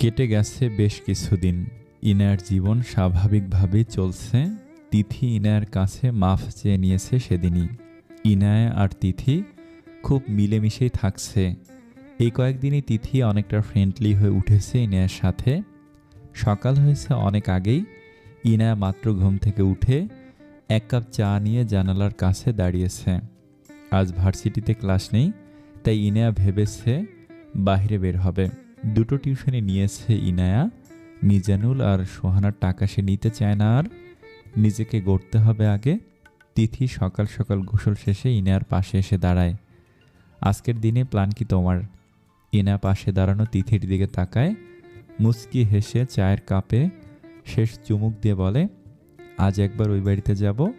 কেটে গেছে বেশ কিছুদিন। ইনার জীবন স্বাভাবিকভাবেই চলছে। তিথি ইনায়ার কাছে মাফ চেয়ে নিয়েছে সেদিনই। ইনায়া আর তিথি খুব মিলেমিশেই থাকছে। এই কয়েকদিনই তিথি অনেকটা ফ্রেন্ডলি হয়ে উঠেছে ইনায়ার সাথে। সকাল হয়েছে অনেক আগেই। ইনায়া মাত্র ঘুম থেকে উঠে এক কাপ চা নিয়ে জানালার কাছে দাঁড়িয়েছে। আজ ভার্সিটিতে ক্লাস নেই, তাই ইনায়া ভেবেছে বাইরে বের হবে। দুটো টিউশনে নিয়েছে ইনায়া, মিজানুল আর সোহানার টাকা সে নিতে চায় না আর। নিজেকে গড়তে হবে আগে। তিথি সকাল সকাল গোসল শেষে ইনায়ার পাশে এসে দাঁড়ায়। আজকের দিনে প্ল্যান কি তোমার? ইনা পাশে দাঁড়ানো তিথির দিকে তাকায়, মুচকি হেসে চায়ের কাপে শেষ চুমুক দিয়ে বলে, আজ একবার ওই বাড়িতে যাব,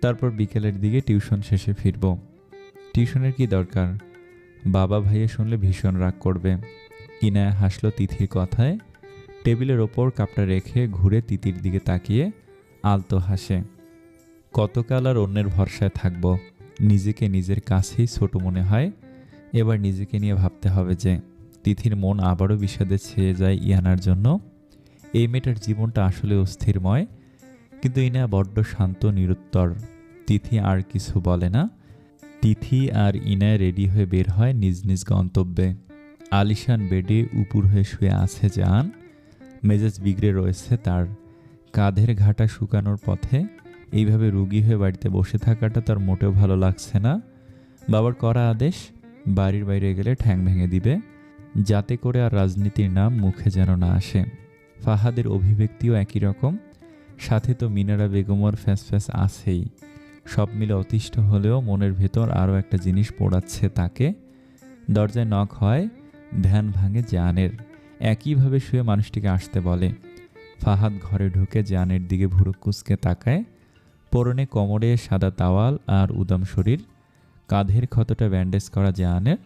তারপর বিকেলের দিকে টিউশন শেষে ফিরব। টিউশনের কি দরকার? বাবা ভাইয়ে শুনলে ভীষণ রাগ করবে। ইনায়া হাসলো তিথির কথায়। টেবিলের ওপর কাপটা রেখে ঘুরে তিতির দিকে তাকিয়ে আলতো হাসে। কতকাল আর অন্যের ভরসায় থাকব? নিজেকে নিজের কাছেই ছোট মনে হয়। এবার নিজেকে নিয়ে ভাবতে হবে যে, তিথির মন আবারও বিষাদে ছেয়ে যায় ইয়ানার জন্য। এই মেয়েটার জীবনটা আসলে অস্থিরময়, কিন্তু ইনা বড্ড শান্ত, নিরুত্তর। তিথি আর কিছু বলে না। তিথি আর ইনায় রেডি হয়ে বের হয় নিজ নিজ গন্তব্যে। আলিশান বেডে উপুর হয়ে শুয়ে আছে যান মেজাজ বিগড়ে রয়েছে তার। কাঁধের ঘাটা শুকানোর পথে এইভাবে রুগী হয়ে বাড়িতে বসে থাকাটা তার মোটেও ভালো লাগছে না। বাবার করা আদেশ, বাড়ির বাইরে গেলে ঠ্যাং ভেঙে দিবে। যাতে করে আর রাজনীতির নাম মুখে যেন না আসে। ফাহাদের অভিব্যক্তিও একই রকম। সাথে তো মিনারা বেগমর ফ্যাস ফ্যাস আছেই। সব মিলে অতিষ্ঠ হলেও মনের ভেতর আরও একটা জিনিস পোড়াচ্ছে তাকে। দরজায় নখ হয় ধ্যান ভাঙে জানের। একইভাবে শুয়ে মানুষটিকে আসতে বলে, ফাহাদ ঘরে ঢুকে জানের দিকে ভুরু কুচকে তাকায়। পরনে কোমরে সাদা তাওয়াল আর উদম শরীর। কাঁধের ক্ষতটা ব্যান্ডেজ করা জানের।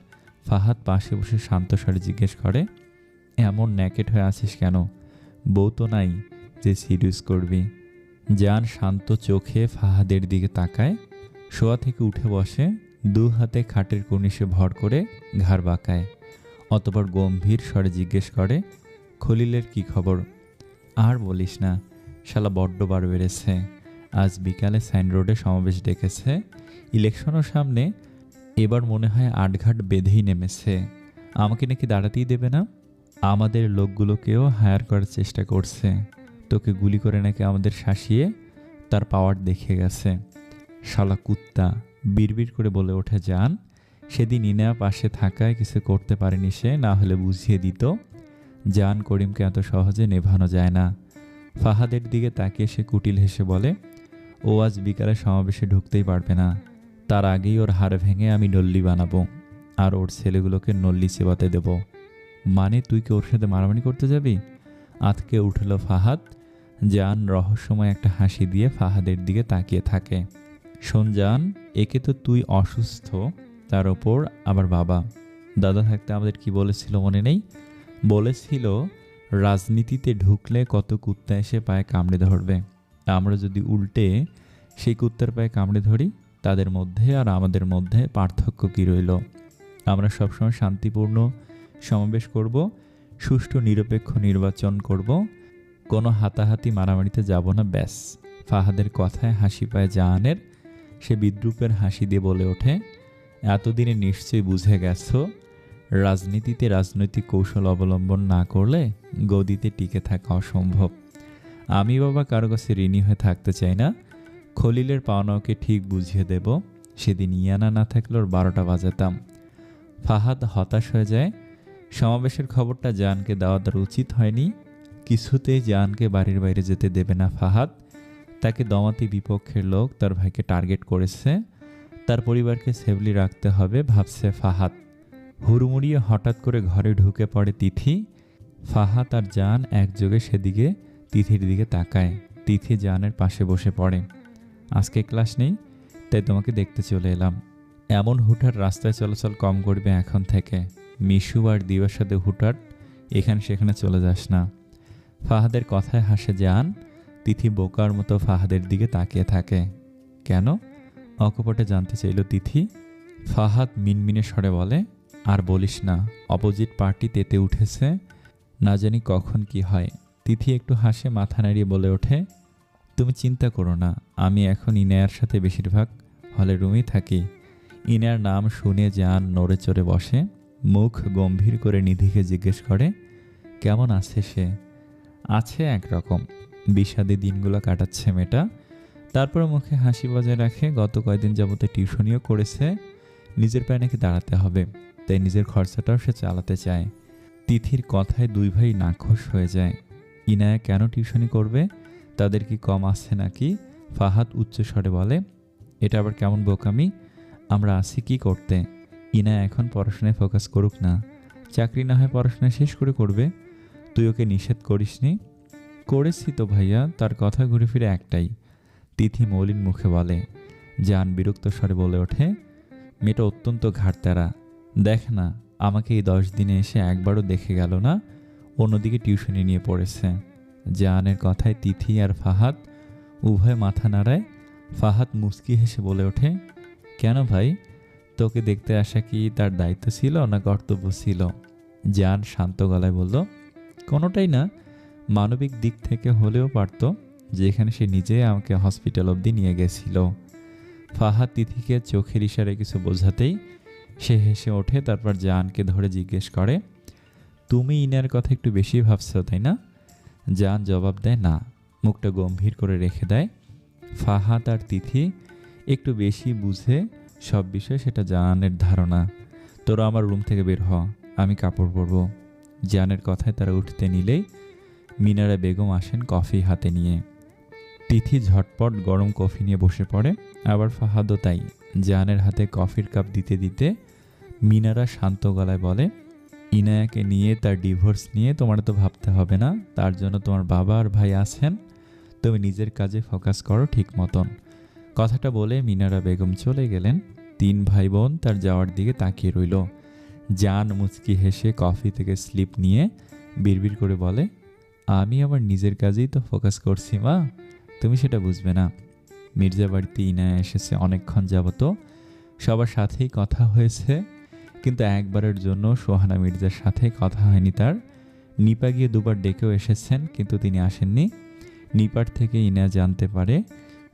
ফাহাদ পাশে বসে শান্ত স্বরে জিজ্ঞেস করে, এমন ন্যাকেট হয়ে আছিস কেন? বউ তো নাই যে সিরিয়াস করবি। জান শান্ত চোখে ফাহাদের দিকে তাকায়, শোয়া থেকে উঠে বসে, দু হাতে খাটের কনিশে ভর করে ঘাড় বাঁকায়। অতপর গম্ভীর স্বরে জিজ্ঞেস করে, খলিলের কি খবর? আর বলিস না, শালা বড্ড বার বেড়েছে। আজ বিকালে সাইন রোডে সমাবেশ ডেকেছে। ইলেকশনের সামনে। এবার মনে হয় আটঘাট বেঁধেই নেমেছে। আমাকে নাকি দাঁড়াতেই দেবে না? আমাদের লোকগুলোকেও হায়ার করার চেষ্টা করছে। তোকে গুলি করে নাকি আমাদের শাসিয়ে তার পাওয়ার দেখে গেছে। শালা কুত্তা, বিড়বিড় করে বলে ওঠে যান সেদিন ইনা পাশে থাকায় কিছু করতে পারেনি সে, না হলে বুঝিয়ে দিত। জান করিমকে এত সহজে নেভানো যায় না। ফাহাদের দিকে তাকিয়ে সে কুটিল হেসে বলে, ও আজ বিকালে সমাবেশে ঢুকতেই পারবে না। তার আগেই ওর হাড় ভেঙে আমি নল্লি বানাবো আর ওর ছেলেগুলোকে নল্লি সেবাতে দেব। মানে তুই কি ওর সাথে মারামারি করতে যাবি? আতকে উঠল ফাহাদ। জান রহস্যময় একটা হাসি দিয়ে ফাহাদের দিকে তাকিয়ে থাকে। শোন জান, একে তো তুই অসুস্থ। তার ওপর আবার বাবা। দাদা থাকতে আমাদের কি বলেছিল মনে নেই? বলেছিল, রাজনীতিতে ঢুকলে কত কুত্তা এসে পায়ে কামড়ে ধরবে। আমরা যদি উল্টে সেই কুত্তার পায়ে কামড়ে ধরি, তাদের মধ্যে আর আমাদের মধ্যে পার্থক্য কী রইল? আমরা সবসময় শান্তিপূর্ণ সমাবেশ করব, সুষ্ঠু নিরপেক্ষ নির্বাচন করব, কোনো হাতাহাতি মারামারিতে যাব না, ব্যাস। ফাহাদের কথায় হাসি পায় জাহানের, সে বিদ্রুপের হাসি দিয়ে বলে ওঠে এতদিনে নিশ্চয়ই বুঝে গেছো, রাজনীতিতে রাজনৈতিক কৌশল অবলম্বন না করলে গদিতে টিকে থাকা অসম্ভব। আমি বাবা কারও কাছে ঋণী হয়ে থাকতে চাই না। খলিলের পাওনাকে ঠিক বুঝিয়ে দেব। সেদিন ইয়ানা না থাকলে ওর বারোটা বাজাতাম। ফাহাদ হতাশ হয়ে যায়। সমাবেশের খবরটা জানকে দেওয়া তার উচিত হয়নি। কিছুতেই জানকে বাড়ির বাইরে যেতে দেবে না ফাহাদ। তাকে দমাতে বিপক্ষের লোক তার ভাইকে টার্গেট করেছে। তার পরিবারকে সেভলি রাখতে হবে, ভাবছে ফাহাদ। হুড়মুড়িয়ে হঠাৎ করে ঘরে ঢুকে পড়ে তিথি। ফাহাদ আর জান একযোগে সেদিকে, তিথির দিকে তাকায়। তিথি জানের পাশে বসে পড়ে। আজকে ক্লাস নেই, তাই তোমাকে দেখতে চলে এলাম। এমন হুটহাট রাস্তায় চলাচল কম করবে এখন থেকে। মিশু আর দিবার সাথে হুটহাট, এখানে সেখানে চলে যাস না। ফাহাদের কথায় হাসে যান তিথি বোকার মতো ফাহাদের দিকে তাকিয়ে থাকে। কেন? অকপটে জানতে চাইল তিথি। ফাহাদ মিনমিনে স্বরে বলে, আর বলিস না, অপোজিট পার্টি তেতে উঠেছে। না জানি কখন কি হয়। তিথি একটু হাসে, মাথা নাড়িয়ে বলে ওঠে, তুমি চিন্তা করো না, আমি এখন ইনায়ার সাথে বেশিরভাগ হলে রুমেই থাকি। ইনার নাম শুনে যান নড়ে চড়ে বসে, মুখ গম্ভীর করে নিধিকে জিজ্ঞেস করে, কেমন আছে সে? আছে একরকম। বিষাদে দিনগুলো কাটাচ্ছে মেয়েটা তারপর মুখে হাসি বজায় রাখে, গত কয়েকদিন যাবতে টিউশনিও করেছে, নিজের পায়ে নাকি দাঁড়াতে হবে, তাই নিজের খরচাটাও সে চালাতে চায়। তিথির কথায় দুই ভাই নাখোশ হয়ে যায়। ইনায়া কেন টিউশনি করবে? তাদের কি কম আছে নাকি? ফাহাদ উচ্চস্বরে বলে, এটা আবার কেমন বোকামি? আমরা আসি কি করতে? ইনায়া এখন পড়াশোনায় ফোকাস করুক না। চাকরি না হয় পড়াশোনা শেষ করে করবে। তুই ওকে নিষেধ করিসনি? করেছি তো ভাইয়া, তার কথা ঘুরে ফিরে একটাই। তিথি মৌলিন মুখে বলে, জান বিরক্ত স্বরে বলে ওঠে, মেয়েটা অত্যন্ত ঘাটতারা দেখ না, আমাকে এই দশ দিনে এসে একবারও দেখে গেল না, অন্যদিকে টিউশনি নিয়ে পড়েছে। জাহানের কথায় তিথি আর ফাহাদ উভয় মাথা নাড়ায়, ফাহাদ মুস্কি হেসে বলে ওঠে, কেন ভাই? তোকে দেখতে আসা কি তার দায়িত্ব ছিল না কর্তব্য ছিল? জান শান্ত গলায় বলল, কোনোটাই না। মানবিক দিক থেকে হলেও পারত। যেখানে সে নিজে আমাকে হসপিটাল অবধি নিয়ে গেছিল। ফাহাদ তিথিকে চোখের ইশারে কিছু বোঝাতেই সে হেসে ওঠে, তারপর জানকে ধরে জিজ্ঞেস করে, তুমি ইনার কথা একটু বেশি ভাবছ, তাই না? জান জবাব দেয়, না। মুখটা গম্ভীর করে রেখে দেয়। ফাহাদ আর তিথি একটু বেশি বুঝে সব বিষয়ে সেটা জানের ধারণা। তোরা আমার রুম থেকে বের হ, আমি কাপড় পরবো। জানের কথায় তারা উঠতে নিলেই মিনারা বেগম আসেন কফি হাতে নিয়ে। তিথি ঝটপট গরম কফি নিয়ে বসে পড়ে। আবার ফাহাদও তাই জানের হাতে কফির কাপ দিতে দিতে মিনারা শান্ত গলায় বলে, ইনায়াকে নিয়ে, তার ডিভোর্স নিয়ে তোমার তো ভাবতে হবে না, তার জন্য তোমার বাবা আর ভাই আছেন। তুমি নিজের কাজে ফোকাস করো ঠিক মতন। কথাটা বলে মিনারা বেগম চলে গেলেন। তিন ভাই বোন তার যাওয়ার দিকে তাকিয়ে রইল। জান মুচকি হেসে কফি থেকে স্লিপ নিয়ে বিড়বিড় করে বলে, আমি আমার নিজের কাজেই তো ফোকাস করছি, মা। তুমি সেটা বুঝবে না। মির্জা বাড়িতে ইনায়া এসেছে অনেকক্ষণ যাবত। সবার সাথেই কথা হয়েছে, কিন্তু একবারের জন্য সোহানা মির্জার সাথে কথা হয়নি তার। নিপা গিয়ে দুবার ডেকেও এসেছেন, কিন্তু তিনি আসেননি। নিপার থেকে ইনা জানতে পারে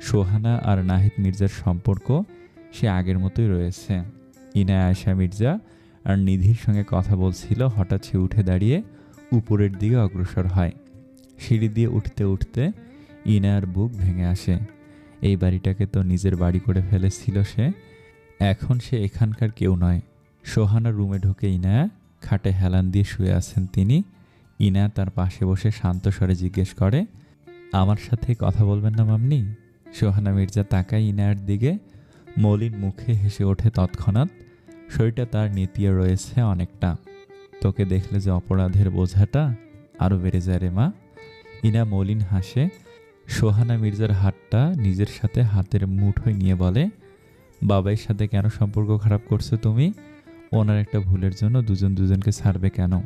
সোহানা আর নাহিদ মির্জার সম্পর্ক সে আগের মতোই রয়েছে। ইনা আয়সা মির্জা আর নিধির সঙ্গে কথা বলছিল, হঠাৎ সে উঠে দাঁড়িয়ে উপরের দিকে অগ্রসর হয়। সিঁড়ি দিয়ে উঠতে উঠতে ইনায়ার বুক ভেঙে আসে। এই বাড়িটাকে তো নিজের বাড়ি করে ফেলেছিল সে। এখন সে এখানকার কেউ নয়। সোহানার রুমে ঢুকে ইনায়া খাটে হেলান দিয়ে শুয়ে আছেন তিনি। ইনায়া তার পাশে বসে শান্ত স্বরে জিজ্ঞেস করে, আমার সাথে কথা বলবেন না মামনি? সোহানা মির্জা তাকায় ইনায়ার দিকে। মলিন মুখে হেসে ওঠে তৎক্ষণাৎ, শরীরটা তার নেতিয়ে রয়েছে অনেকটা। তোকে দেখলে যে অপরাধের বোঝাটা আরও বেড়ে যায় রে মা। ইনা মলিন হাসে সোহানা মির্জার হাতটা নিজের সাথে হাতের মুঠোয় নিয়ে বলে, বাবাইয়ের সাথে কেন সম্পর্ক খারাপ করছ তুমি? ওনার একটা ভুলের জন্য দুজন দুজনকে ছাড়বে কেন?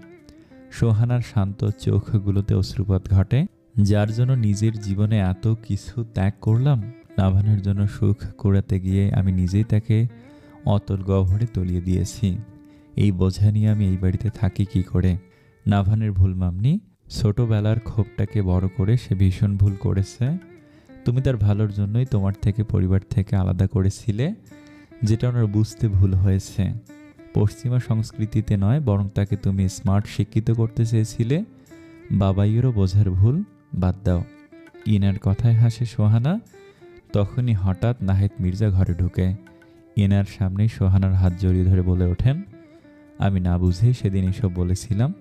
সোহানার শান্ত চোখগুলোতে অশ্রুপাত ঘটে, যার জন্য নিজের জীবনে এত কিছু ত্যাগ করলাম নাভানের জন্য সুখ কুড়াতে গিয়ে আমি নিজেই তাকে অতল গহ্বরে তলিয়ে দিয়েছি। এই বোঝা নিয়ে আমি এই বাড়িতে থাকি কি করে? নাভানের ভুল মামনি ছোটবেলার ক্ষোভটাকে বড় করে সে ভীষণ ভুল করেছে। তুমি তার ভালোর জন্যই তোমার থেকে পরিবার থেকে আলাদা করেছিলে, যেটা ওনার বুঝতে ভুল হয়েছে। পশ্চিমা সংস্কৃতিতে নয়, বরং তাকে তুমি স্মার্ট শিক্ষিত করতে চেয়েছিলে। বাবাইয়েরও বোঝার ভুল, বাদ দাও। ইনার কথায় হাসে সোহানা, তখনই হঠাৎ নাহিদ মির্জা ঘরে ঢুকে। ইনার সামনেই সোহানার হাত জড়িয়ে ধরে বলে ওঠেন, আমি না বুঝেই সেদিন এসব বলেছিলাম।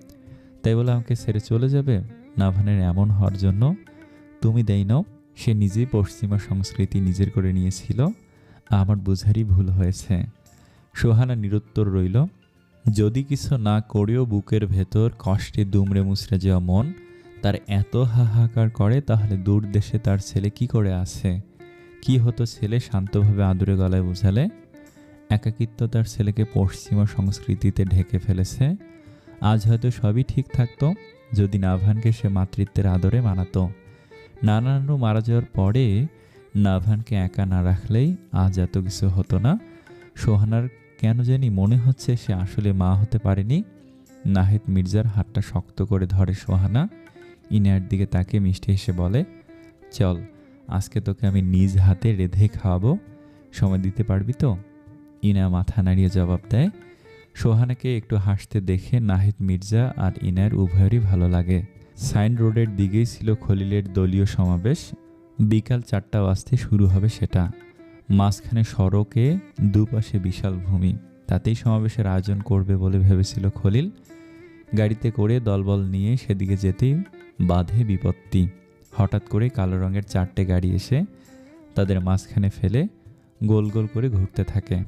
তাই বলে আমাকে ছেড়ে চলে যাবে? নাভানের এমন হওয়ার জন্য তুমি দেই নাও। সে নিজেই পশ্চিমা সংস্কৃতি নিজের করে নিয়েছিল। আমার বোঝারই ভুল হয়েছে। সোহানা নিরুত্তর রইল, যদি কিছু না করেও বুকের ভেতর কষ্টে দুমড়ে মুচড়ে যাওয়া মন, তার এত হাহাকার করে তাহলে দূর দেশে তার ছেলে কি করে আছে? কি হতো ছেলে শান্তভাবে আদুরে গলায় বোঝালে? একাকিত্ব তার ছেলেকে পশ্চিমা সংস্কৃতিতে ঢেকে ফেলেছে। আজ হয়তো সবই ঠিক থাকতো, যদি নাভানকে সে মাতৃত্বের আদরে মানাতো। নানানু মারা যাওয়ার পরে নাভানকে একা না রাখলেই আজ এত কিছু হতো না। সোহানার কেন জানি মনে হচ্ছে সে আসলে মা হতে পারেনি। নাহিদ মির্জার হাতটা শক্ত করে ধরে সোহানা ইনার দিকে তাকে মিষ্টি হেসে বলে, চল, আজকে তোকে আমি নিজ হাতে রেধে খাওয়াবো। সময় দিতে পারবি তো? ইনা মাথা নাড়িয়ে জবাব দেয় সোহানাকে একটু হাসতে দেখে নাহিদ মির্জা আর ইনায়ের উভয়েরই ভালো লাগে। সাইন রোডের দিকেই ছিল খলিলের দলীয় সমাবেশ। বিকাল চারটা বাজতে শুরু হবে সেটা। মাঝখানে সড়কে দুপাশে বিশাল ভূমি। তাতেই সমাবেশের আয়োজন করবে বলে ভেবেছিল খলিল। গাড়িতে করে দলবল নিয়ে সেদিকে যেতেই বাধে বিপত্তি। হঠাৎ করে কালো রঙের চারটে গাড়ি এসে তাদের মাঝখানে ফেলে গোল গোল করে ঘুরতে থাকে।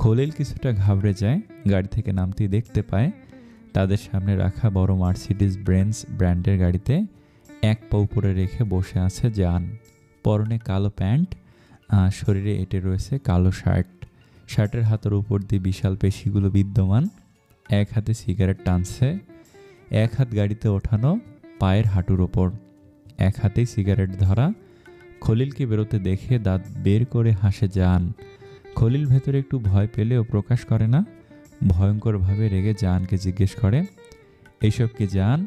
খলিল কিছুটা ঘাবড়ে যায়, গাড়ি থেকে নামতেই দেখতে পায় তাদের সামনে রাখা বড় মার্সিডিস ব্রেন্স ব্র্যান্ডের গাড়িতে এক পা উপরে রেখে বসে আছে জান। পরনে কালো প্যান্ট শরীরে এটে রয়েছে কালো শার্ট। শার্টের হাতের উপর দিয়ে বিশাল পেশিগুলো বিদ্যমান। এক হাতে সিগারেট টানছে, এক হাত গাড়িতে ওঠানো পায়ের হাঁটুর ওপর এক হাতেই সিগারেট ধরা, খলিলকে বেরোতে দেখে দাঁত বের করে হাসে যান খলিল ভেতরে একটু ভয় পেলেও প্রকাশ করে না। ভয়ঙ্করভাবে রেগে জানকে জিজ্ঞেস করে এইসব কি জান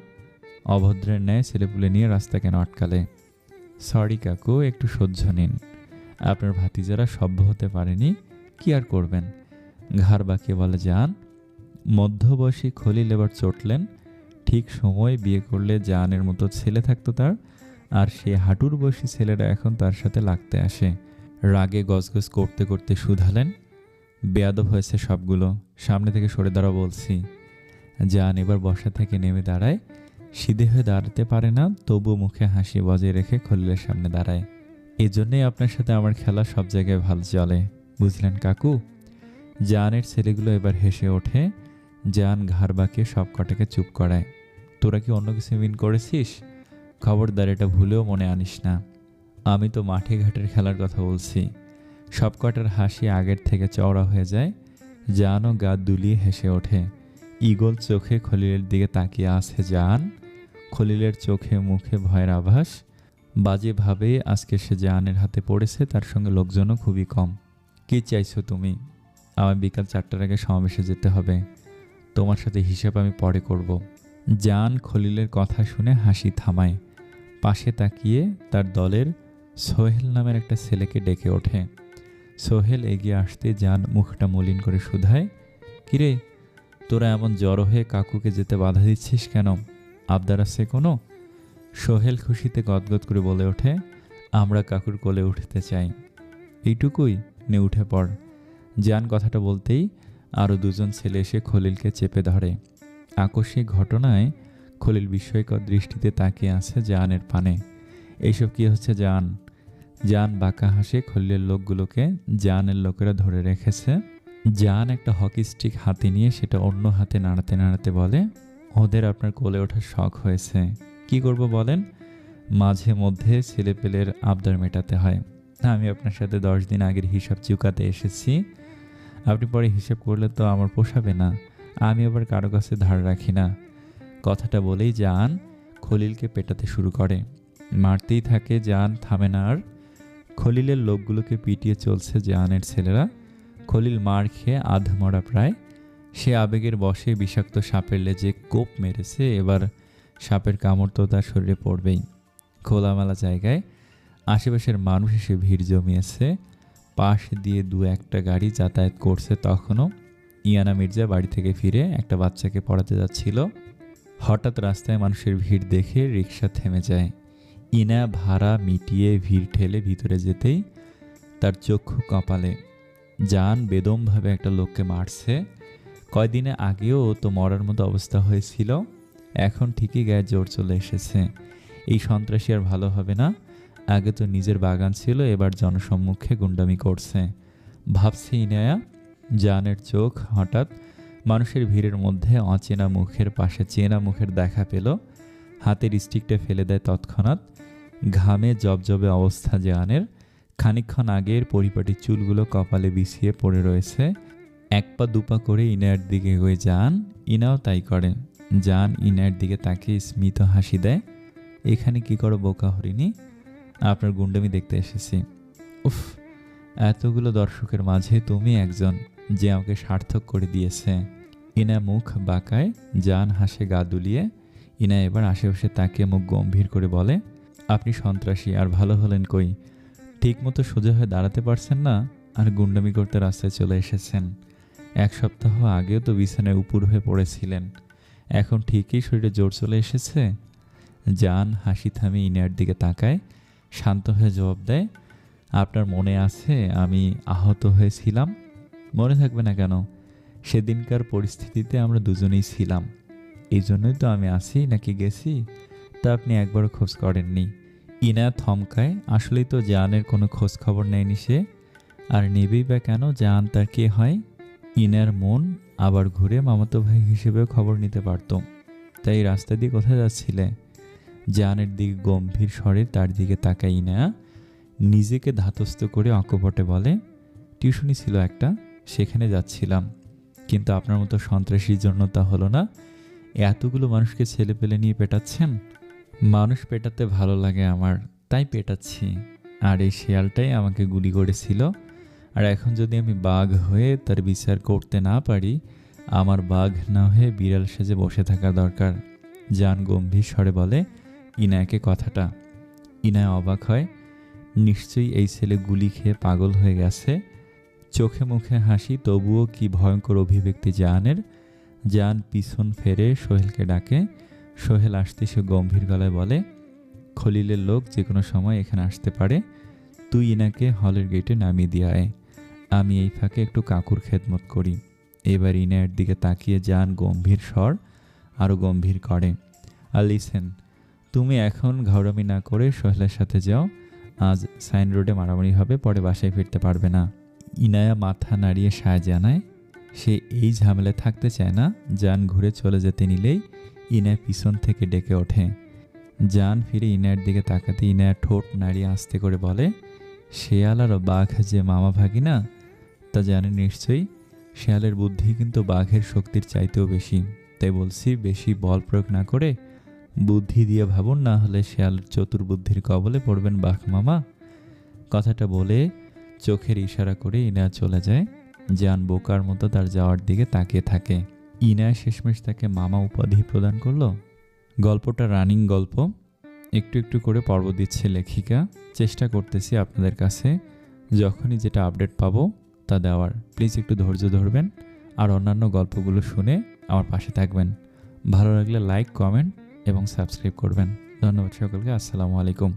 অভদ্রের ন্যায় ছেলেপুলে নিয়ে রাস্তা কেন আটকালে? সরি কাকু, একটু সহ্য নিন। আপনার ভাতিজারা সভ্য হতে পারেনি, কি আর করবেন? ঘাড় বাঁকিয়ে বলে যান মধ্যবয়সী খলিল এবার চটলেন। ঠিক সময় বিয়ে করলে জানের মতো ছেলে থাকতো তার, আর সে হাঁটুর বয়সী ছেলেরা এখন তার সাথে লাগতে আসে। রাগে গজগজ করতে করতে শুধালেন। বেয়াদব হয়েছে সবগুলো। সামনে থেকে সরে দাঁড়া বলছি। জান এবার বসা থেকে নেমে দাঁড়ায়। সিধে হয়ে দাঁড়াতে পারে না তবু মুখে হাসি বজায় রেখে খলিলের সামনে দাঁড়ায়। এজন্যই আপনার সাথে আমার খেলা সব জায়গায় ভালো চলে। বুঝলেন কাকু? জানের ছেলেগুলো এবার হেসে ওঠে। জান ঘাড় বাঁকিয়ে সব কটাকে চুপ করায়। তোরা কি অন্য কিছু মিন করেছিস? খবরদার, এটা ভুলেও মনে আনিস না। আমি তো মাঠে ঘাটের খেলার কথা বলছি। সব কটার হাসি আগের থেকে চওড়া হয়ে যায় জানও গা দুলিয়ে হেসে ওঠে। ইগল চোখে খলিলের দিকে তাকিয়ে আছে জান। খলিলের চোখে মুখে ভয়ের আভাস। বাজেভাবে আজকে সে জানের হাতে পড়েছে, তার সঙ্গে লোকজনও খুবই কম। কি চাইছো তুমি? আমার বিকাল চারটার আগে সমাবেশে যেতে হবে। তোমার সাথে হিসাব আমি পরে করব। জান খলিলের কথা শুনে হাসি থামায়। পাশে তাকিয়ে তার দলের সোহেল নামের একটা ছেলেকে ডেকে ওঠে। সোহেল এগিয়ে আসতে জান মুখটা মলিন করে শুধায়। কিরে, তোরা এমন জড়ো হয়ে কাকুকে যেতে বাধা দিচ্ছিস কেন? আবদার আছে কোনো? সোহেল খুশিতে গদগদ করে বলে ওঠে, আমরা কাকুর কোলে উঠতে চাই। এইটুকুই নে উঠে পড়। জান কথাটা বলতেই আরও দুজন ছেলে এসে খলিলকে চেপে ধরে। আকস্মিক ঘটনায় খলিল বিস্ময়কর দৃষ্টিতে তাকিয়ে আছে জানের পানে। এইসব কি হচ্ছে? জান। জান বাঁকা হাসে খলিলের লোকগুলোকে জানের লোকেরা ধরে রেখেছে। জান একটা হকি স্টিক হাতে নিয়ে সেটা অন্য হাতে নাড়াতে নাড়াতে বলে, ওদের আপনার কোলে ওঠার শখ হয়েছে। কি করব বলেন? মাঝে মধ্যে ছেলেপেলের আবদার মেটাতে হয়। আমি আপনার সাথে দশ দিন আগের হিসাব চুকাতে এসেছি। আপনি পরে হিসাব করলে তো আমার পোষাবে না। আমি আবার কারও কাছে ধার রাখি না। কথাটা বলেই জান খলিলকে পেটাতে শুরু করে। মারতেই থাকে, জান থামে না। আর খলিলের লোকগুলোকে পিটিয়ে চলছে জানের ছেলেরা। খলিল মার খেয়ে আধমরা প্রায়। সে আবেগের বসে বিষাক্ত সাপের লেজে কোপ মেরেছে। এবার সাপের কামড় তো তার শরীরে পড়বেই। খোলামেলা জায়গায় আশেপাশের মানুষ এসে ভিড় জমিয়েছে। পাশ দিয়ে দু একটা গাড়ি যাতায়াত করছে তখনও। ইয়ানা মির্জা বাড়ি থেকে ফিরে একটা বাচ্চাকে পড়াতে যাচ্ছিল। হঠাৎ রাস্তায় মানুষের ভিড় দেখে রিক্সা থেমে যায়। ইনা ভাড়া মিটিয়ে ভিড় ঠেলে ভিতরে যেতেই তার চক্ষু কপালে। জান বেদমভাবে একটা লোককে মারছে। কয়দিনে আগেও তো মরার মতো অবস্থা হয়েছিল। এখন ঠিকই গায়ে জোর চলে এসেছে। এই সন্ত্রাসী আর ভালো হবে না। আগে তো নিজের বাগান ছিল, এবার জনসম্মুখে গুন্ডামি করছে। ভাবছে ইনায়া, জানের চোখ হঠাৎ মানুষের ভিড়ের মধ্যে অচেনা মুখের পাশে চেনা মুখের দেখা পেল। হাতের স্টিকটা ফেলে দেয় তৎক্ষণাৎ। ঘামে জবজবে অবস্থা জানের খানিকক্ষণ আগের পরিপাটি চুলগুলো কপালে বিছিয়ে পড়ে রয়েছে। এক পা দুপা করে ইনার দিকে এগোয় যান ইনাও তাই করে যান ইনার দিকে তাকে স্মিত হাসি দেয়। এখানে কি করো বোকা হরিণী? আপনার গুন্ডামি দেখতে এসেছি। উফ, এতগুলো দর্শকের মাঝে তুমি একজন যে আমাকে সার্থক করে দিয়েছে। ইনা মুখ বাঁকায় জান হাসে গা দুলিয়ে। ইনা এবার আশেপাশে তাকে মুখ গম্ভীর করে বলে আপনি সন্ত্রাসী আর ভালো হলেন কই? ঠিক মতো সোজা হয়ে দাঁড়াতে পারছেন না আর গুন্ডামি করতে রাস্তায় চলে এসেছেন। এক সপ্তাহ আগেও তো বিছানায় উপুর হয়ে পড়েছিলেন। এখন ঠিকই শরীরে জোর চলে এসেছে। জান হাসি থামে ইনার দিকে তাকায়, শান্ত হয়ে জবাব দেয়, আপনার মনে আছে আমি আহত হয়েছিলাম? মনে থাকবে না কেন। সেদিনকার পরিস্থিতিতে আমরা দুজনেই ছিলাম। এই জন্যই তো আমি আসি নাকি গেছি, তা আপনি একবারও খোঁজ করেননি। ইনা থমকায়, আসলেই তো জানের কোনো খোঁজ খবর নেয়নি সে। আর নেবেই বা কেন? জান তার কে হয়? ইনার মন আবার ঘুরে মামাতো ভাই হিসেবেও খবর নিতে পারত। তাই রাস্তা দিয়ে কোথায় যাচ্ছিলে? জানের দিকে গম্ভীর স্বরে তার দিকে তাকাই ইনা। নিজেকে ধাতস্থ করে অকপটে বলে, টিউশনি ছিল একটা, সেখানে যাচ্ছিলাম। কিন্তু আপনার মতো সন্ত্রাসীর জন্য তা হলো না। এতগুলো মানুষকে ছেলে পেলে নিয়ে পেটাচ্ছেন? মানুষ পেটাতে ভালো লাগে আমার, তাই পেটাচ্ছি। আর এই শেয়ালটাই আমাকে গুলি করেছিল। আর এখন যদি আমি বাঘ হয়ে তার বিচার করতে না পারি, আমার বাঘ না হয়ে বিড়াল সেজে বসে থাকা দরকার। জান গম্ভীর স্বরে বলে, ইনায়কে কথাটা। ইনায় অবাক হয়, নিশ্চয়ই এই ছেলে গুলি খেয়ে পাগল হয়ে গেছে। চোখে মুখে হাসি, তবুও কি ভয়ঙ্কর অভিব্যক্তি জানের? জান পিছন ফেরে সোহেলকে ডাকে সোহেল আসতে সে গম্ভীর গলায় বলে, খলিলের লোক যে কোনো সময় এখানে আসতে পারে। তুই ইনাকে হলের গেটে নামিয়ে দিয়ে আয়। আমি এই ফাঁকে একটু কাকুর খেদমত করি। এবার ইনায়ের দিকে তাকিয়ে যান গম্ভীর স্বর, আরও গম্ভীর করে, আর লিসেন, তুমি এখন ঘাউরামি না করে সোহেলের সাথে যাও। আজ সাইন রোডে মারামারি হবে, পরে বাসায় ফিরতে পারবে না। ইনায়া মাথা নাড়িয়ে সায় জানায়, সে এই ঝামেলায় থাকতে চায় না। যান ঘুরে চলে যেতে নিলেই ইনায় পিছন থেকে ডেকে ওঠে। জান ফিরে ইনায়ের দিকে তাকাতে ইনায়া ঠোঁট নাড়িয়ে আস্তে করে বলে শেয়াল আর বাঘ যে মামা ভাগি না, তা জানে নিশ্চয়ই। শেয়ালের বুদ্ধি কিন্তু বাঘের শক্তির চাইতেও বেশি। তাই বলছি, বেশি বল প্রয়োগ না করে বুদ্ধি দিয়ে ভাবুন, না হলে শেয়ালের চতুর্বুদ্ধির কবলে পড়বেন বাঘ মামা। কথাটা বলে চোখের ইশারা করে ইনা চলে যায়। জান বোকার মতো তার যাওয়ার দিকে তাকিয়ে থাকে। ইনা শেষমেশ তাকে মামা উপাধি প্রদান করল। গল্পটা রানিং গল্প। একটু একটু করে পর্ব দিচ্ছে লেখিকা। চেষ্টা করতেছি আপনাদের কাছে। যখনই যেটা আপডেট পাবো তা দেওয়ার। প্লিজ একটু ধৈর্য ধরবেন আর অন্যান্য গল্পগুলো শুনে আমার পাশে থাকবেন। ভালো লাগলে লাইক, কমেন্ট এবং সাবস্ক্রাইব করবেন। ধন্যবাদ সকলকে। আসসালামু আলাইকুম।